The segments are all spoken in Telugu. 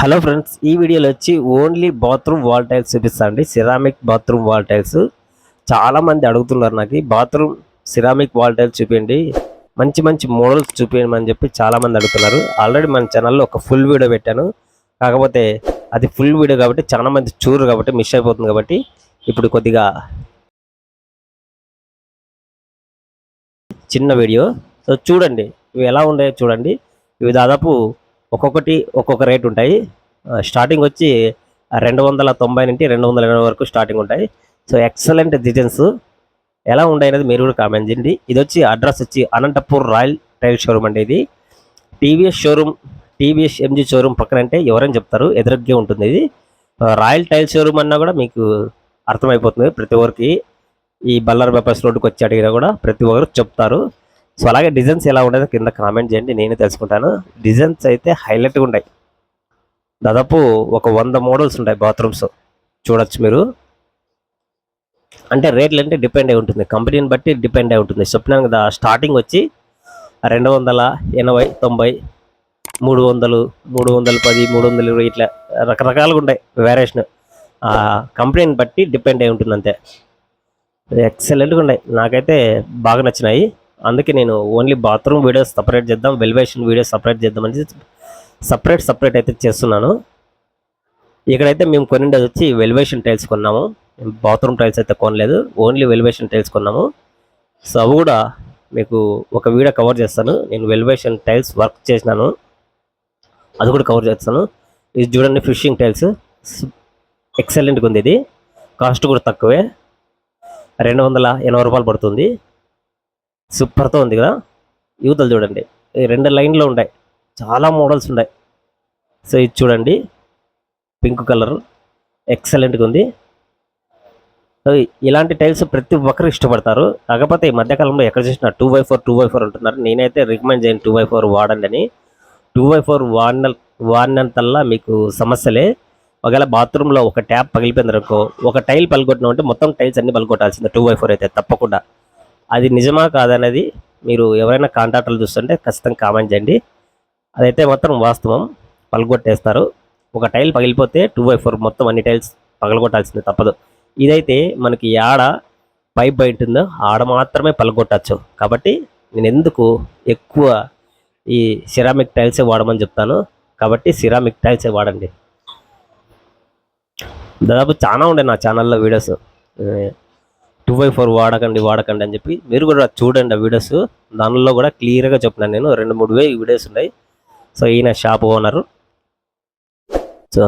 హలో ఫ్రెండ్స్ ఈ వీడియోలో వచ్చి ఓన్లీ బాత్రూమ్ వాల్ టైల్స్ చూపిస్తానండి సిరామిక్ బాత్రూమ్ వాల్ టైల్స్. చాలామంది అడుగుతున్నారు నాకు బాత్రూమ్ సిరామిక్ వాల్ టైల్స్ చూపించండి మంచి మంచి మోడల్స్ చూపించమని చెప్పి చాలా మంది అడుగుతున్నారు. ఆల్రెడీ మన ఛానల్లో ఒక ఫుల్ వీడియో పెట్టాను. కాకపోతే అది ఫుల్ వీడియో కాబట్టి చాలా మంది చూరు కాబట్టి మిస్ అయిపోతుంది కాబట్టి ఇప్పుడు కొద్దిగా చిన్న వీడియో. సో చూడండి ఇవి ఎలా ఉన్నాయో చూడండి. ఇవి దాదాపు ఒక్కొక్కటి ఒక్కొక్క రేట్ ఉంటాయి. స్టార్టింగ్ వచ్చి రెండు వందల తొంభై నుండి రెండు వందల ఎనభై వరకు స్టార్టింగ్ ఉంటాయి. So excellent designs. ఎలా ఉన్నాయి అనేది మీరు కూడా కామెంట్ చేయండి. ఇది వచ్చి అడ్రస్ వచ్చి అనంతపూర్ రాయల్ టైల్ షోరూమ్ అండి ఇది. TVS showroom TVS MG showroom పక్కన అంటే ఎవరైనా చెప్తారు. ఎదురుగ్గే ఉంటుంది ఇది. రాయల్ టైల్ షోరూమ్ అన్నా కూడా మీకు అర్థమైపోతుంది ప్రతి ఒక్కరికి. ఈ బల్లార్ పేపర్స్ రోడ్డుకి వచ్చి అడిగినా కూడా ప్రతి ఒక్కరు చెప్తారు. సో అలాగే డిజైన్స్ ఎలా ఉండేదో కింద కామెంట్ చేయండి నేను తెలుసుకుంటాను. డిజైన్స్ అయితే హైలైట్గా ఉంటాయి దాదాపు ఒక వంద మోడల్స్ ఉంటాయి బాత్రూమ్స్ చూడొచ్చు మీరు. అంటే రేట్లు అంటే డిపెండ్ అయి ఉంటుంది. కంపెనీని బట్టి డిపెండ్ అయి ఉంటుంది. చెప్పినాను కదా స్టార్టింగ్ వచ్చి రెండు వందల ఎనభై తొంభై మూడు వందలు మూడు వందల పది మూడు వందల ఇరవై ఇట్లా రకరకాలుగా ఉంటాయి వేరియేషన్ ఆ కంపెనీని బట్టి డిపెండ్ అయి ఉంటుంది అంతే ఎక్సలెంట్గా ఉన్నాయి. నాకైతే బాగా నచ్చినాయి. అందుకే నేను ఓన్లీ బాత్రూమ్ వీడియోస్ సపరేట్ చేద్దాం వెల్వేషన్ వీడియోస్ సపరేట్ చేద్దామని సపరేట్ సపరేట్ అయితే చేస్తున్నాను. ఇక్కడైతే మేము కొనిండేది వచ్చి వెల్వేషన్ టైల్స్ కొన్నాము. బాత్రూమ్ టైల్స్ అయితే కొనలేదు ఓన్లీ వెల్వేషన్ టైల్స్ కొన్నాము. సో అవి కూడా మీకు ఒక వీడియో కవర్ చేస్తాను. నేను వెల్వేషన్ టైల్స్ వర్క్ చేసినాను. అది కూడా కవర్ చేస్తాను. ఇది చూడండి ఫిషింగ్ టైల్స్. ఎక్సలెంట్గా ఉంది ఇది. కాస్ట్ కూడా తక్కువే. రెండు వందల ఎనభై రూపాయలు పడుతుంది. సూపర్తో ఉంది కదా? యూతలు చూడండి. ఈ రెండు లైన్లో ఉన్నాయి. చాలా మోడల్స్ ఉన్నాయి. సో ఇది చూడండి. Pink colour. ఎక్సలెంట్గా ఉంది. ఇలాంటి టైల్స్ ప్రతి ఒక్కరు ఇష్టపడతారు. కాకపోతే ఈ మధ్యకాలంలో ఎక్కడ చూసినా two by four two by four అంటున్నారు. నేనైతే రికమెండ్ చేయను టూ బై ఫోర్ వాడండి అని. టూ బై ఫోర్ వాడిన వాడినంతల్లా మీకు సమస్యలే. ఒకవేళ బాత్రూంలో ఒక ట్యాప్ పగిలిపోయిందనుకో ఒక టైల్ పలగొట్టినాం మొత్తం టైల్స్ అన్ని పలగొట్టాల్సిందే. టూ బై ఫోర్ అయితే తప్పకుండా. అది నిజమా కాదనేది మీరు ఎవరైనా కాంట్రాక్టర్లు చూస్తుంటే ఖచ్చితంగా కామెంట్ చేయండి. అదైతే మాత్రం వాస్తవం. పగలగొట్టేస్తారు. ఒక టైల్ పగిలిపోతే టూ బై ఫోర్ మొత్తం అన్ని టైల్స్ పగలగొట్టాల్సిందే తప్పదు. ఇదైతే మనకి ఆడ పైప్ బయట ఉందో ఆడ మాత్రమే పగలగొట్టచ్చు. కాబట్టి నేను ఎందుకు ఎక్కువ ఈ సిరామిక్ టైల్సే వాడమని చెప్తాను. కాబట్టి సిరామిక్ టైల్సే వాడండి. దాదాపు చాలా ఉండే నా ఛానల్లో వీడియోస్. బై ఫోర్ వాడకండి వాడకండి అని చెప్పి మీరు కూడా చూడండి ఆ వీడియోస్ దానిలో కూడా క్లియర్గా చెప్పినాను నేను. రెండు మూడు వే వీడియోస్ ఉన్నాయి. సో ఈయన షాప్ ఓనరు సో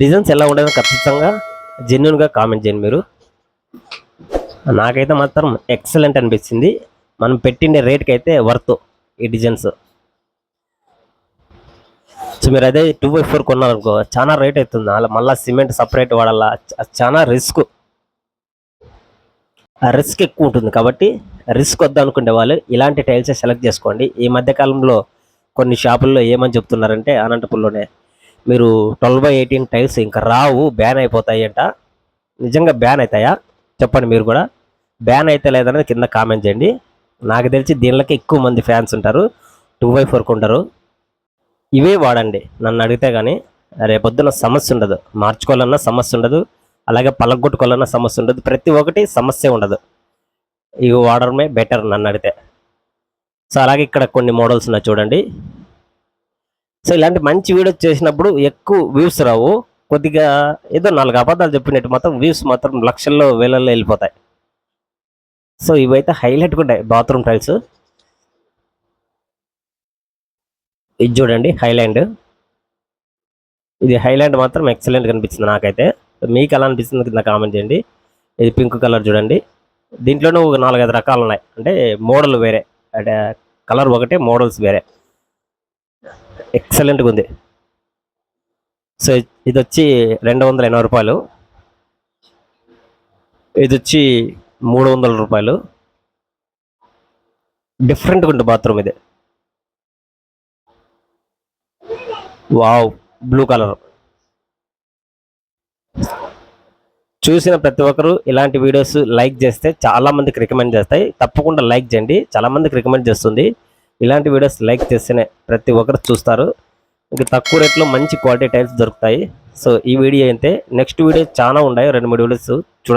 డిజైన్స్ ఎలా ఉండేదో ఖచ్చితంగా జెన్యున్గా కామెంట్ చేయండి మీరు. నాకైతే మాత్రం ఎక్సలెంట్ అనిపించింది. మనం పెట్టిండే రేట్కి అయితే వర్త్ ఈ డిజైన్స్ సో మీరు అదే టూ బై ఫోర్ కొన్నారనుకో చాలా రేట్ అవుతుంది. అలా మళ్ళీ సిమెంట్ సపరేట్ వాడాలా చాలా రిస్క్ రిస్క్ ఎక్కువ ఉంటుంది కాబట్టి రిస్క్ వద్దనుకునే వాళ్ళు ఇలాంటి టైల్సే సెలెక్ట్ చేసుకోండి. ఈ మధ్యకాలంలో కొన్ని షాపుల్లో ఏమని చెప్తున్నారంటే అనంతపురంలోనే మీరు ట్వెల్వ్ బై ఎయిటీన్ టైల్స్ ఇంకా రావు బ్యాన్ అయిపోతాయి అంట. నిజంగా బ్యాన్ అవుతాయా? చెప్పండి మీరు కూడా. బ్యాన్ అయితే లేదనేది కింద కామెంట్ చేయండి. నాకు తెలిసి దీనిలోకి ఎక్కువ మంది ఫ్యాన్స్ ఉంటారు. టూ బై ఫోర్కి ఉంటారు ఇవే వాడండి. నన్ను అడిగితే కానీ రేపొద్దున సమస్య ఉండదు. మార్చుకోవాలన్నా సమస్య ఉండదు. అలాగే పలగొట్టుకోవాలన్న సమస్య ఉండదు. ప్రతి ఒక్కటి సమస్య ఉండదు. ఇవి వాడడమే బెటర్ నన్ను అడిగితే. సో అలాగే ఇక్కడ కొన్ని మోడల్స్ ఉన్నాయి చూడండి. సో ఇలాంటి మంచి వీడియో చేసినప్పుడు ఎక్కువ వ్యూస్ రావు. కొద్దిగా ఏదో నాలుగు అబద్ధాలు చెప్పినట్టు మాత్రం వ్యూస్ మాత్రం లక్షల్లో వేలల్లో వెళ్ళిపోతాయి. సో ఇవైతే హైలైట్గా ఉంటాయి బాత్రూమ్ టైల్స్ ఇది చూడండి హైలాండ్ ఇది హైలాండ్ మాత్రం ఎక్సలెంట్ కనిపించింది నాకైతే. మీకు ఎలా అనిపిస్తుంది కింద కామెంట్ చేయండి. ఇది పింక్ కలర్ చూడండి. దీంట్లోనూ ఒక నాలుగైదు రకాలు ఉన్నాయి అంటే మోడల్ వేరే. అంటే కలర్ ఒకటే మోడల్స్ వేరే. ఎక్సలెంట్గా ఉంది. సో ఇది వచ్చి రెండు వందల ఎనభై రూపాయలు. ఇది వచ్చి మూడు వందల రూపాయలు డిఫరెంట్గా ఉంటుంది బాత్రూమ్ ఇది. వావ్ బ్లూ కలర్ చూసిన ప్రతి ఒక్కరు ఇలాంటి వీడియోస్ లైక్ చేస్తే చాలా మందికి రికమెండ్ చేస్తాయి. తప్పకుండా లైక్ చేయండి. చాలా మందికి రికమెండ్ చేస్తుంది. ఇలాంటి వీడియోస్ లైక్ చేస్తేనే ప్రతి ఒక్కరు చూస్తారు. ఇంకా తక్కువ రేట్లో మంచి క్వాలిటీ టైల్స్ దొరుకుతాయి. సో ఈ వీడియో అయితే నెక్స్ట్ వీడియో చాలా ఉన్నాయి. రెండు మూడు వీడియోస్ చూడాలి